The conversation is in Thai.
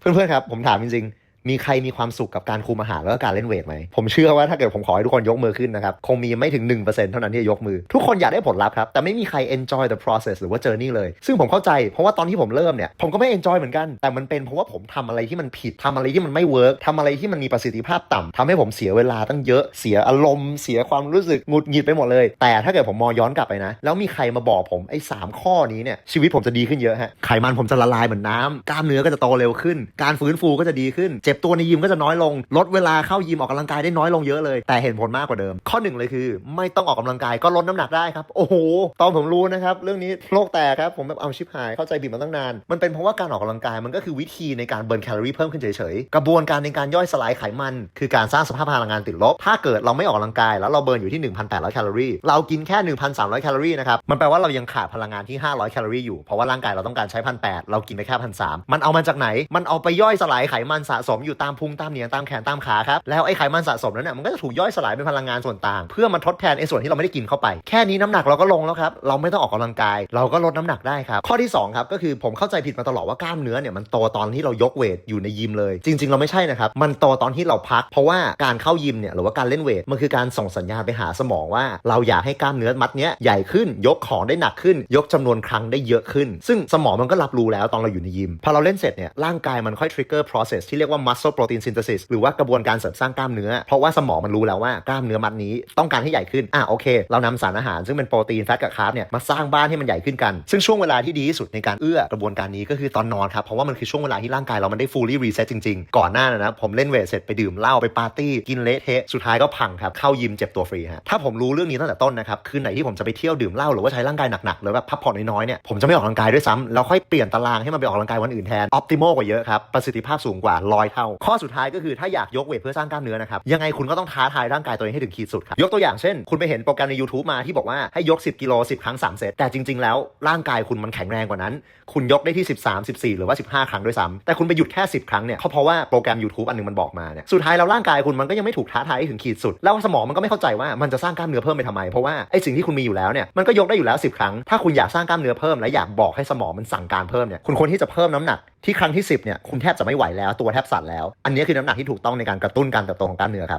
เพื่อนๆครับ ผมถามจริง มีใครมีความสุขกับการคุมอาหารแล้วก็การเล่นเวทไหม ผมเชื่อว่าถ้าเกิดผมขอให้ทุกคนยกมือขึ้นนะครับ คงมีไม่ถึง 1%เท่านั้นที่จะยกมือ ทุกคนอยากได้ผลลัพธ์ครับ แต่ไม่มีใคร enjoy the process หรือว่า journey เลย ซึ่งผมเข้าใจ เพราะว่าตอนที่ผมเริ่มเนี่ย ผมก็ไม่ enjoy เหมือนกัน แต่มันเป็นเพราะว่าผมทำอะไรที่มันผิดทำอะไรที่มันไม่ work ทำอะไรที่มันมีประสิทธิภาพต่ำทำให้ผมเสียเวลาตั้งเยอะ เสียอารมณ์ เสียความรู้สึกหงุดหงิดไปหมดเลย แต่ถ้าเกิดผมมองย้อนกลับไปนะ แล้วมีใครมาบอกผมไอ้สามข้อนี้เนี่ยชีวิตผมจะดีขึ้นเยอะฮะไขมันผมจะละลายเหมือนน้ำกล้ามเนื้อก็จะโตเร็วขึ้น การฟื้นฟูก็จะดีขึ้นเจ็บตัวในยิมก็จะน้อยลง ลดเวลาเข้ายิมออกกำลังกายได้น้อยลงเยอะเลย แต่เห็นผลมากกว่าเดิม ข้อหนึ่งเลยคือ ไม่ต้องออกกำลังกายก็ลดน้ำหนักได้ครับ โอ้โห ตอนผมรู้นะครับ เรื่องนี้โลกแตกครับ ผมแบบเอาชิบหาย เข้าใจผิดมาตั้งนาน มันเป็นเพราะว่าการออกกำลังกายมันก็คือวิธีในการเบิร์นแคลอรี่เพิ่มขึ้นเฉยๆ กระบวนการในการย่อยสลายไขมัน คือการสร้างสภาพพลังงานติดลบ ถ้าเกิดเราไม่ออกกำลังกายแล้วเราเบิร์นอยู่ที่ 1,800แคลอรี่ เรากินแค่ 1,300แคลอรี่นะครับ มันแปลว่าเรายังขาดพลังงานที่ 500แคลอรี่อยู่ เพราะว่าร่างกายเราต้องการใช้1,800เรากินไปแค่1,300มันเอามาจากไหน มันเอาไปย่อยสลายไขมันสะสมอยู่ตามพุงตามเหนียงตามแขนตามขาครับแล้วไอ้ไขมันสะสมนั้นเนี่ยมันก็จะถูกย่อยสลายเป็นพลังงานส่วนต่าง เพื่อมาทดแทนไอ้ส่วนที่เราไม่ได้กินเข้าไป แค่นี้น้ำหนักเราก็ลงแล้วครับเราไม่ต้องออกกำลังกาย เราก็ลดน้ำหนักได้ครับข้อที่สองครับก็คือผมเข้าใจผิดมาตลอดว่ากล้ามเนื้อเนี่ยมันโตตอนที่เรายกเวทอยู่ในยิมเลย จริง ๆ เราไม่ใช่นะครับมันโตตอนที่เราพัก เพราะว่าการเข้ายิมเนี่ยหรือว่าการเล่นเวทมันคือการส่งสัญญาณไปหาสมองว่า เราอยากให้กล้ามเนื้อมัดเนี้ยใหญ่ขึ้นยกของได้หนักขึ้น ยกจำนวนครั้งได้เยอะขึ้น ซึ่งสมองมันก็รับรู้แล้วตอนเราอยู่ในยิมพอเราเล่นเสร็จเนี่ยร่างกายมันค่อย trigger process ที่เรียกว่า muscle protein synthesis หรือว่ากระบวนการเสริมสร้างกล้ามเนื้อ เพราะว่าสมองมันรู้แล้วว่ากล้ามเนื้อมัดนี้ต้องการให้ใหญ่ขึ้น อะโอเค เรานำสารอาหารซึ่งเป็นโปรตีนแฟตกับคาร์บเนี่ยมาสร้างบ้านให้มันใหญ่ขึ้นกัน ซึ่งช่วงเวลาที่ดีที่สุดในการเอื้อกระบวนการนี้ก็คือตอนนอนครับ เพราะว่ามันคือช่วงเวลาที่ร่างกายเรามันได้ fully reset จริงๆ ก่อนหน้านะผมเล่นเวทเสร็จไปดื่มเหล้าไปปาร์ตี้กินเละเทะสุดท้ายก็พังครับเข้ายิมเจ็บตัวฟรีฮะถ้าผมรู้เรื่องนี้ตั้งแต่ต้นนะครับคืนไหนที่ผมจะไปเที่ยวดื่มเหล้าหรือว่าใช้ร่างกายหนักๆหรือแบบพักผ่อนน้อยๆเนี่ยผมจะไม่ออกกำลังกายด้วยซ้ำแล้วค่อยเปลี่ยนตารางให้มันไปออกกำลังกายวันอื่นแทน optimal กว่าเยอะครับประสิทธิภาพสูงกว่าร้อยเท่าา ข้อสุดท้ายก็คือถ้าอยากยกเวทเพื่อสร้างกล้ามเนื้อนะครับยังไงคุณก็ต้องท้าทายร่างกายตัวเองให้ถึงขีดสุดครับยกตัวอย่างเช่น คุณไปเห็นโปรแกรมใน YouTube มาที่บอกว่าให้ยก 10 กิโล 10 ครั้ง 3 เซตแต่จริง ๆ แล้วร่างกายคุณมันแข็งแรงกว่านั้น คุณยกได้ที่ 13 14 หรือว่า 15 ครั้งด้วยซ้ำแต่คุณไปหยุดแค่ 10 ครั้งเนี่ยเพราะว่าโปรแกรม YouTube อันนึงมันบอกมาเนี่ยสุดท้ายแล้วร่างกายคุณมันก็ยังไม่ถูกท้าทายให้ถึงขีดสุด แล้วสมองมันก็ไม่เข้าใจว่ามันจะสร้างกล้ามเนื้อเพิ่มไปทำไมเพราะว่าไอ้สิ่งที่คุณมีอยู่แล้วเนี่ยมันก็ยกได้อยู่แล้ว 10 ครั้ง ถ้าคุณอยากสร้างกล้ามเนื้อเพิ่มและอยากบอกให้สมองมันสั่งการเพิ่มเนี่ยคุณควรที่จะเพิ่มน้ำหนัก ที่ครั้งที่ 10เนี่ยคุณแทบจะไม่ไหวแล้วตัวแทบสั่นแล้ว อันนี้คือน้ำหนักที่ถูกต้องในการกระตุ้นการเติบโตของกล้ามเนื้อครับ